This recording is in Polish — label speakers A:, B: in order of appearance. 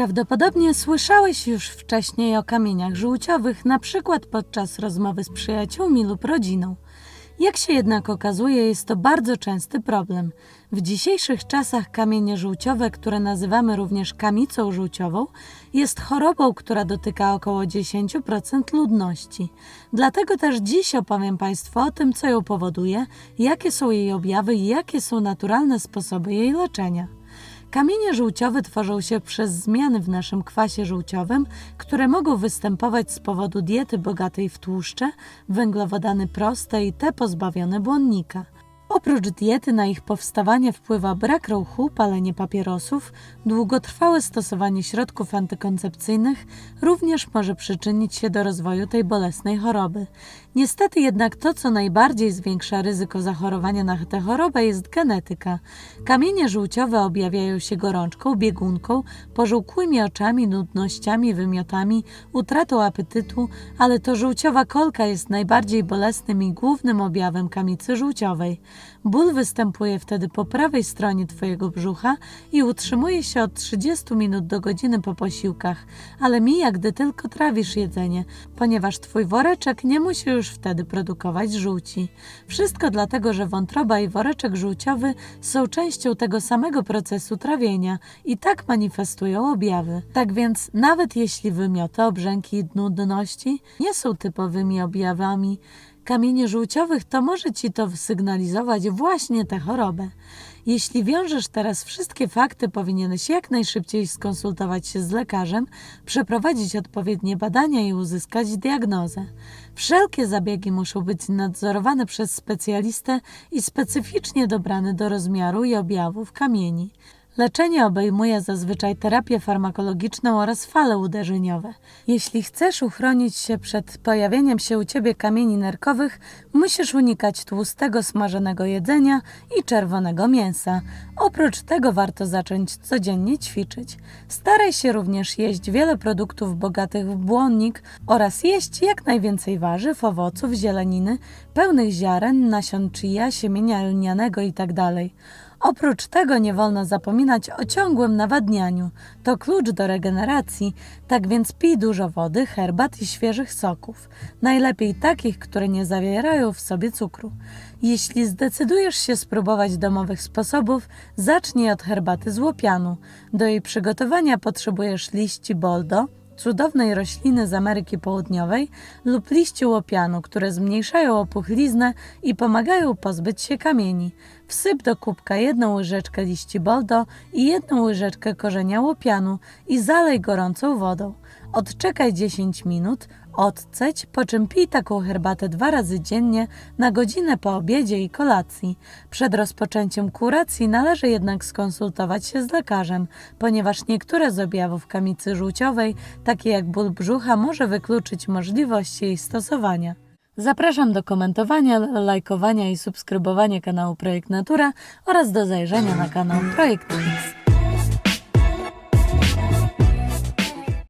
A: Prawdopodobnie słyszałeś już wcześniej o kamieniach żółciowych, na przykład podczas rozmowy z przyjaciółmi lub rodziną. Jak się jednak okazuje, jest to bardzo częsty problem. W dzisiejszych czasach kamienie żółciowe, które nazywamy również kamicą żółciową, jest chorobą, która dotyka około 10% ludności. Dlatego też dziś opowiem Państwu o tym, co ją powoduje, jakie są jej objawy i jakie są naturalne sposoby jej leczenia. Kamienie żółciowe tworzą się przez zmiany w naszym kwasie żółciowym, które mogą występować z powodu diety bogatej w tłuszcze, węglowodany proste i te pozbawione błonnika. Oprócz diety na ich powstawanie wpływa brak ruchu, palenie papierosów, długotrwałe stosowanie środków antykoncepcyjnych również może przyczynić się do rozwoju tej bolesnej choroby. Niestety jednak to, co najbardziej zwiększa ryzyko zachorowania na tę chorobę jest genetyka. Kamienie żółciowe objawiają się gorączką, biegunką, pożółkłymi oczami, nudnościami, wymiotami, utratą apetytu, ale to żółciowa kolka jest najbardziej bolesnym i głównym objawem kamicy żółciowej. Ból występuje wtedy po prawej stronie Twojego brzucha i utrzymuje się od 30 minut do godziny po posiłkach, ale mija, gdy tylko trawisz jedzenie, ponieważ Twój woreczek nie musi już wtedy produkować żółci. Wszystko dlatego, że wątroba i woreczek żółciowy są częścią tego samego procesu trawienia i tak manifestują objawy. Tak więc, nawet jeśli wymioty, obrzęki i nudności nie są typowymi objawami, kamieni żółciowych, to może ci to sygnalizować właśnie tę chorobę. Jeśli wiążesz teraz wszystkie fakty, powinieneś jak najszybciej skonsultować się z lekarzem, przeprowadzić odpowiednie badania i uzyskać diagnozę. Wszelkie zabiegi muszą być nadzorowane przez specjalistę i specyficznie dobrane do rozmiaru i objawów kamieni. Leczenie obejmuje zazwyczaj terapię farmakologiczną oraz fale uderzeniowe. Jeśli chcesz uchronić się przed pojawieniem się u ciebie kamieni nerkowych, musisz unikać tłustego, smażonego jedzenia i czerwonego mięsa. Oprócz tego warto zacząć codziennie ćwiczyć. Staraj się również jeść wiele produktów bogatych w błonnik oraz jeść jak najwięcej warzyw, owoców, zieleniny, pełnych ziaren, nasion chia, siemienia lnianego itd. Oprócz tego nie wolno zapominać o ciągłym nawadnianiu. To klucz do regeneracji, tak więc pij dużo wody, herbat i świeżych soków. Najlepiej takich, które nie zawierają w sobie cukru. Jeśli zdecydujesz się spróbować domowych sposobów, zacznij od herbaty z łopianu. Do jej przygotowania potrzebujesz liści boldo, cudownej rośliny z Ameryki Południowej lub liści łopianu, które zmniejszają opuchliznę i pomagają pozbyć się kamieni. Wsyp do kubka jedną łyżeczkę liści boldo i jedną łyżeczkę korzenia łopianu i zalej gorącą wodą. Odczekaj 10 minut, odceć, po czym pij taką herbatę dwa razy dziennie na godzinę po obiedzie i kolacji. Przed rozpoczęciem kuracji należy jednak skonsultować się z lekarzem, ponieważ niektóre z objawów kamicy żółciowej, takie jak ból brzucha, może wykluczyć możliwość jej stosowania. Zapraszam do komentowania, lajkowania i subskrybowania kanału Projekt Natura oraz do zajrzenia na kanał Projekt X.